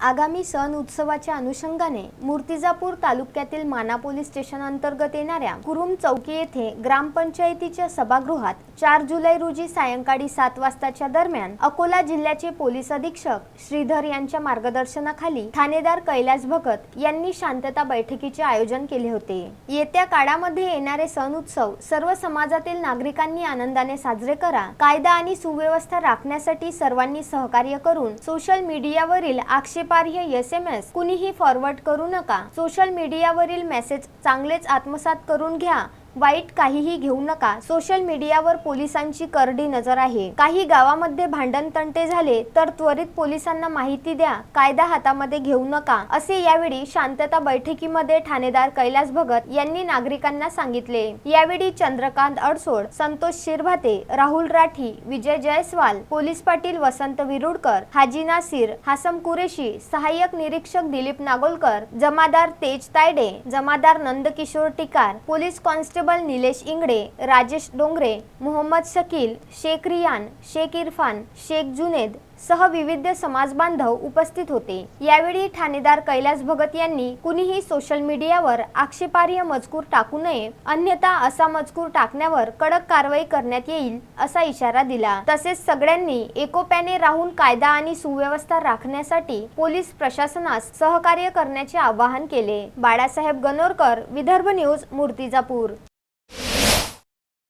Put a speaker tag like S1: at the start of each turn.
S1: आगामी सण उत्सवाच्या अनुषंगाने मूर्तिजापूर तालुक्यातील माना पोलीस स्टेशन अंतर्गत येणाऱ्या कुरुम चौकी येथे ग्रामपंचायतीच्या सभागृहात चार जुलै रोजी सायंकाळी सात वाजताच्या दरम्यान अकोला जिल्ह्याचे पोलीस अधीक्षक श्रीधर यांच्या मार्गदर्शनाखाली ठाणेदार कैलास भगत यांनी शांतता बैठकीचे आयोजन केले होते. येत्या काळामध्ये येणारे सण उत्सव सर्व समाजातील नागरिकांनी आनंदाने साजरे करा कायदा आणि सुव्यवस्था राखण्यासाठी सर्वांनी सहकार्य करून सोशल मीडियावरील आक्षेप आक्षेपार्ह एस एम एस कुणीही फॉरवर्ड करू नका. सोशल मीडियावरील मेसेज चांगलेच आत्मसात करून घ्या. वाईट काहीही घेऊ नका. सोशल मीडियावर पोलिसांची करडी नजर आहे. काही गावामध्ये भांडण तंटे झाले तर त्वरित पोलिसांना माहिती द्या. कायदा हातामध्ये घेऊ नका. असे यावेळी शांतता बैठकीमध्ये ठाणेदार कैलास भगत यांनी नागरिकांना सांगितले. यावेळी चंद्रकांत अडसोड संतोष शिरभाते राहुल राठी विजय जयस्वाल पोलीस पाटील वसंत विरुडकर हाजी नासिर हासम कुरेशी सहाय्यक निरीक्षक दिलीप नागोलकर जमादार तेज तायडे जमादार नंदकिशोर टिकार पोलीस कॉन्स्टेबल निलेश इंगडे राजेश डोंगरे मोहम्मद शकील शेख रियान शेख इरफान शेख जुनेद सह विविध समाज बांधव उपस्थित होते. यावेळी ठाणेदार कैलास भगत यांनी कुणीही सोशल मीडियावर आक्षेपार्ह मजकूर टाकू नये अन्यथा असा मजकूर टाकण्यावर कडक कारवाई करण्यात येईल असा इशारा दिला. तसेच सगळ्यांनी एकोप्याने राहून कायदा आणि सुव्यवस्था राखण्यासाठी पोलीस प्रशासनास सहकार्य करण्याचे आवाहन केले. बाळासाहेब गणोरकर विदर्भ न्यूज मूर्तिजापूर.